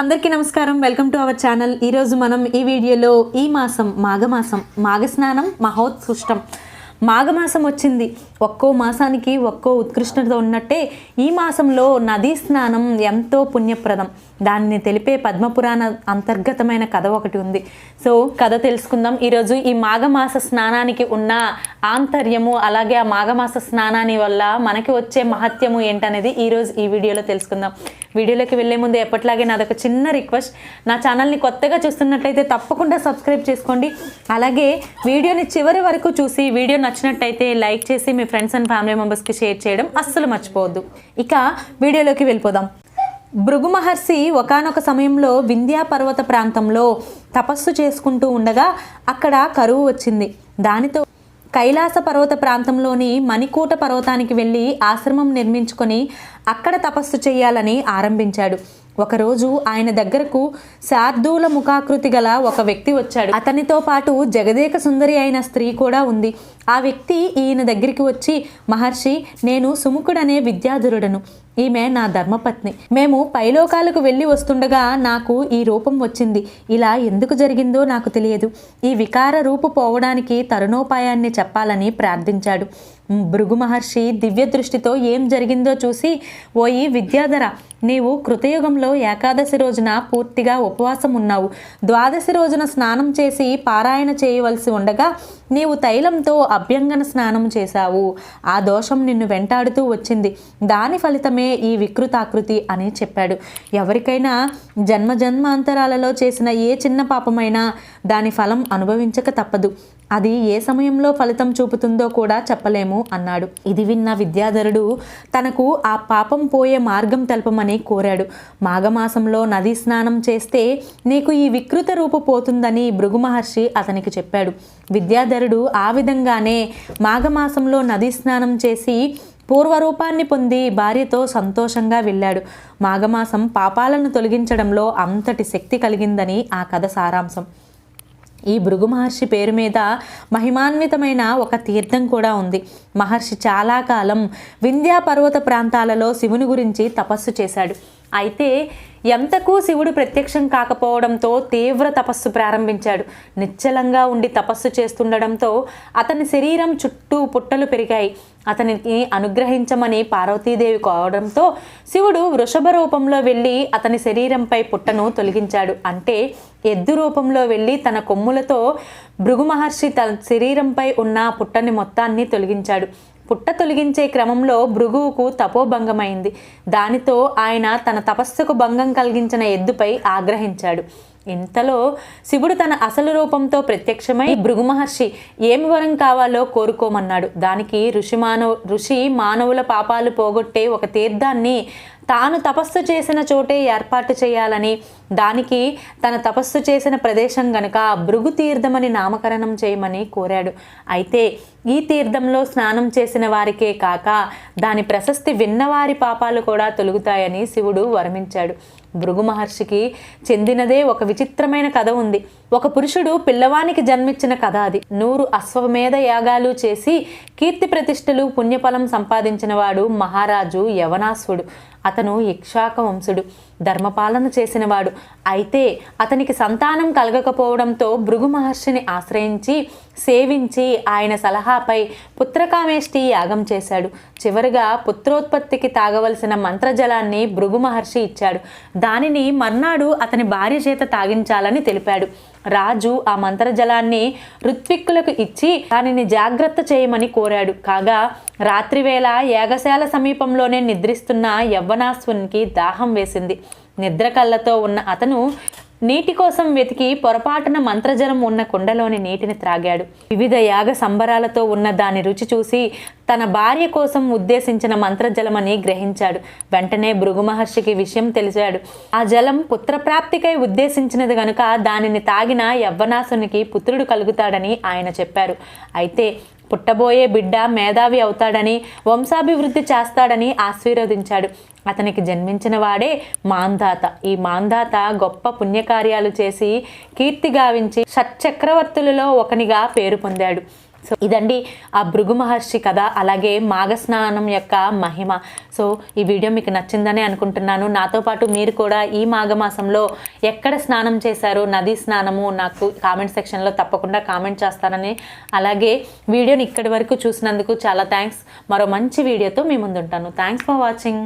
అందరికీ నమస్కారం. Welcome to our channel ఈరోజు మనం ఈ వీడియోలో ఈ మాసం మాఘమాసం మాఘస్నానం మహోత్సృష్టం. మాఘమాసం వచ్చింది. ఒక్కో మాసానికి ఒక్కో ఉత్కృష్టత ఉన్నట్టే ఈ మాసంలో నదీ స్నానం ఎంతో పుణ్యప్రదం. దానిని తెలిపే పద్మపురాణ అంతర్గతమైన కథ ఒకటి ఉంది. సో కథ తెలుసుకుందాం. ఈరోజు ఈ మాఘమాస స్నానానికి ఉన్న ఆంతర్యము అలాగే ఆ మాఘమాస స్నానాన్ని వల్ల మనకి వచ్చే మహత్యము ఏంటనేది ఈరోజు ఈ వీడియోలో తెలుసుకుందాం. వీడియోలోకి వెళ్ళే ముందు ఎప్పటిలాగే నాదొక చిన్న రిక్వెస్ట్. నా ఛానల్ని కొత్తగా చూస్తున్నట్లయితే తప్పకుండా సబ్స్క్రైబ్ చేసుకోండి. అలాగే వీడియోని చివరి వరకు చూసి వీడియో నచ్చినట్టయితే లైక్ చేసి మీ ఫ్రెండ్స్ అండ్ ఫ్యామిలీ మెంబర్స్కి షేర్ చేయడం అస్సలు మర్చిపోవద్దు. ఇక వీడియోలోకి వెళ్ళిపోదాం. భృగు మహర్షి ఒకానొక సమయంలో వింధ్యా పర్వత ప్రాంతంలో తపస్సు చేసుకుంటూ ఉండగా అక్కడ కరువు వచ్చింది. దానితో కైలాస పర్వత ప్రాంతంలోని మణికూట పర్వతానికి వెళ్ళి ఆశ్రమం నిర్మించుకొని అక్కడ తపస్సు చేయాలని ఆరంభించాడు. ఒకరోజు ఆయన దగ్గరకు శార్దూల ముఖాకృతి గల ఒక వ్యక్తి వచ్చాడు. అతనితో పాటు జగదేక సుందరి అయిన స్త్రీ కూడా ఉంది. ఆ వ్యక్తి ఈయన దగ్గరికి వచ్చి మహర్షి నేను సుముఖుడనే విద్యాధురుడను. ఈమె నా ధర్మపత్ని. మేము పైలోకాలకు వెళ్ళి వస్తుండగా నాకు ఈ రూపం వచ్చింది. ఇలా ఎందుకు జరిగిందో నాకు తెలియదు. ఈ వికార రూపు పోవడానికి తరుణోపాయాన్ని చెప్పాలని ప్రార్థించాడు. భృగు మహర్షి దివ్య దృష్టితో ఏం జరిగిందో చూసి ఓయి విద్యాధర నీవు కృతయుగంలో ఏకాదశి రోజున పూర్తిగా ఉపవాసం ఉన్నావు ద్వాదశి రోజున స్నానం చేసి పారాయణ చేయవలసి ఉండగా నీవు తైలంతో అభ్యంగన స్నానం చేశావు. ఆ దోషం నిన్ను వెంటాడుతూ వచ్చింది. దాని ఫలితమే ఈ వికృతాకృతి అని చెప్పాడు. ఎవరికైనా జన్మ జన్మాంతరాలలో చేసిన ఏ చిన్న పాపమైనా దాని ఫలం అనుభవించక తప్పదు. అది ఏ సమయంలో ఫలితం చూపుతుందో కూడా చెప్పలేము అన్నాడు. ఇది విన్న విద్యాధరుడు తనకు ఆ పాపం పోయే మార్గం తెలపమని కోరాడు. మాఘమాసంలో నదీ స్నానం చేస్తే నీకు ఈ వికృత రూపు పోతుందని భృగు మహర్షి అతనికి చెప్పాడు. విద్యాధరుడు ఆ విధంగానే మాఘమాసంలో నదీ స్నానం చేసి పూర్వరూపాన్ని పొంది భార్యతో సంతోషంగా వెళ్ళాడు. మాఘమాసం పాపాలను తొలగించడంలో అంతటి శక్తి కలిగిందని ఆ కథ సారాంశం. ఈ భృగు మహర్షి పేరు మీద మహిమాన్వితమైన ఒక తీర్థం కూడా ఉంది. మహర్షి చాలా కాలం వింధ్యా పర్వత ప్రాంతాలలో శివుని గురించి తపస్సు చేశాడు. అయితే ఎంతకు శివుడు ప్రత్యక్షం కాకపోవడంతో తీవ్ర తపస్సు ప్రారంభించాడు. నిశ్చలంగా ఉండి తపస్సు చేస్తుండడంతో అతని శరీరం చుట్టూ పుట్టలు పెరిగాయి. అతనికి అనుగ్రహించమని పార్వతీదేవి కోవడంతో శివుడు వృషభ రూపంలో వెళ్ళి అతని శరీరంపై పుట్టను తొలగించాడు. అంటే ఎద్దు రూపంలో వెళ్ళి తన కొమ్ములతో భృగు మహర్షి తన శరీరంపై ఉన్న పుట్టని మొత్తాన్ని తొలగించాడు. పుట్ట తొలగించే క్రమంలో భృగువుకు తపోభంగమైంది. దానితో ఆయన తన తపస్సుకు భంగం కలిగించిన ఎద్దుపై ఆగ్రహించాడు. ఇంతలో శివుడు తన అసలు రూపంతో ప్రత్యక్షమై భృగు మహర్షి ఏమి వరం కావాలో కోరుకోమన్నాడు. దానికి ఋషి మానవ ఋషి మానవుల పాపాలు పోగొట్టే ఒక తీర్థాన్ని తాను తపస్సు చేసిన చోటే ఏర్పాటు చేయాలని దానికి తన తపస్సు చేసిన ప్రదేశం గనుక భృగు తీర్థమని నామకరణం చేయమని కోరాడు. అయితే ఈ తీర్థంలో స్నానం చేసిన వారికే కాక దాని ప్రశస్తి విన్నవారి పాపాలు కూడా తొలుగుతాయని శివుడు వర్ణించాడు. భృగు మహర్షికి చెందినదే ఒక విచిత్రమైన కథ ఉంది. ఒక పురుషుడు పిల్లవానికి జన్మించిన కథ అది. నూరు అశ్వమేధ యాగాలు చేసి కీర్తి ప్రతిష్టలు పుణ్యఫలం సంపాదించిన వాడు మహారాజు యవనాశ్వుడు. అతను ఇక్షాక వంశుడు. ధర్మపాలన చేసినవాడు. అయితే అతనికి సంతానం కలగకపోవడంతో భృగు మహర్షిని ఆశ్రయించి సేవించి ఆయన సలహాపై పుత్రకామేష్టి యాగం చేశాడు. చివరిగా పుత్రోత్పత్తికి తాగవలసిన మంత్రజలాన్ని భృగు మహర్షి ఇచ్చాడు. దానిని మర్నాడు అతని భార్య చేత తాగించాలని తెలిపాడు. రాజు ఆ మంత్రజలాన్ని ఋత్విక్కులకు ఇచ్చి దానిని జాగ్రత్త చేయమని కోరాడు. కాగా రాత్రివేళ యాగశాల సమీపంలోనే నిద్రిస్తున్న యవ్వనాశ్వునికి దాహం వేసింది. నిద్ర కళ్ళతో ఉన్న అతను నీటి కోసం వెతికి పొరపాటున మంత్రజలం ఉన్న కుండలోని నీటిని త్రాగాడు. వివిధ యాగ సంబరాలతో ఉన్న దాని రుచి చూసి తన భార్య కోసం ఉద్దేశించిన మంత్రజలమని గ్రహించాడు. వెంటనే భృగు మహర్షికి విషయం తెలిసాడు ఆ జలం పుత్రప్రాప్తికై ఉద్దేశించినది గనుక దానిని తాగిన యవ్వనాసునికి పుత్రుడు కలుగుతాడని ఆయన చెప్పారు. అయితే పుట్టబోయే బిడ్డ మేధావి అవుతాడని వంశాభివృద్ధి చేస్తాడని ఆశీర్వదించాడు. అతనికి జన్మించిన వాడే మాంధాత. ఈ మాంధాత గొప్ప పుణ్యకార్యాలు చేసి కీర్తి గావించి షట్చక్రవర్తులలో ఒకనిగా పేరు పొందాడు. సో ఇదండి ఆ భృగు మహర్షి కథ అలాగే మాఘ స్నానం యొక్క మహిమ. సో ఈ వీడియో మీకు నచ్చిందని అనుకుంటున్నాను. నాతో పాటు మీరు కూడా ఈ మాఘమాసంలో ఎక్కడ స్నానం చేశారు నదీ స్నానము నాకు కామెంట్ సెక్షన్లో తప్పకుండా కామెంట్ చేస్తారని. అలాగే వీడియోని ఇక్కడి వరకు చూసినందుకు చాలా థ్యాంక్స్ మరో మంచి వీడియోతో మీ ముందుంటాను. Thanks for watching